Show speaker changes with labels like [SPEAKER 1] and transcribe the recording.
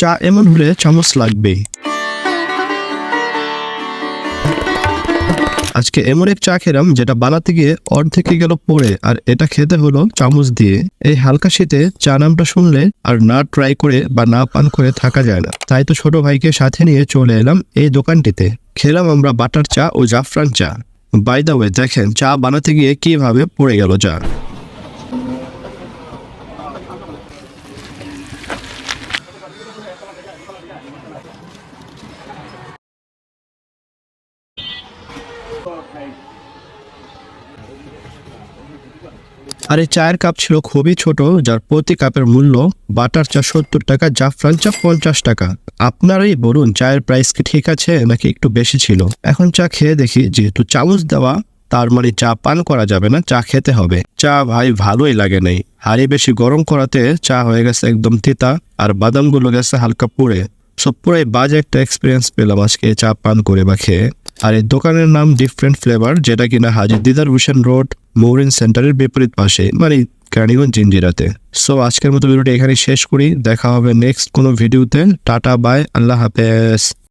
[SPEAKER 1] চা এমন হলে চামচ লাগবেই আজকে এমন এক চা খেলাম যেটা বানাতে গিয়ে অর্ধেকে গেল পড়ে, আর এটা খেতে হলো চামচ দিয়ে। এই হালকা শীতে চা নামটা শুনলে আর না ট্রাই করে বা না পান করে থাকা যায় না। তাই তো ছোট ভাইকে সাথে নিয়ে চলে এলাম এই দোকানটিতে। খেলাম আমরা বাটার চা ও জাফরান চা। বাই দা ওয়ে দেখেন, চা বানাতে গিয়ে কীভাবে পড়ে গেল চা। আর এই চায়ের কাপ ছিল খুবই ছোট, যার প্রতি কাপের মূল্য বাটার চা সত্তর টাকা, জাফরান চা পঞ্চাশ টাকা। আপনারাই বলুন, চায়ের প্রাইস কি ঠিক আছে নাকি একটু বেশি ছিল? এখন চা খেয়ে দেখি, যেহেতু চামচ দেওয়া, তার মানে চা পান করা যাবে না, চা খেতে হবে। চা ভাই ভালোই লাগে নাই। হাড়ি বেশি গরম করাতে চা হয়ে গেছে একদম তিতা, আর বাদামগুলো গেছে হালকা পুড়ে। সব পুরাই বাজে একটা এক্সপিরিয়েন্স পেলাম আজকে চা পান করে বা খেয়ে। আর এই দোকানের নাম ডিফারেন্ট ফ্লেভার যেটা কিনা হাজি দিদার হুসেন রোড মৌরিন সেন্টারের বিপরীত পাশে মানে কানিগঞ্জ জিঞ্জিরাতে। সো আজকের মতো ভিডিওটা এখানে শেষ করি। দেখা হবে নেক্সট কোনো ভিডিওতে টাটা বাই আল্লাহ হাফেজ।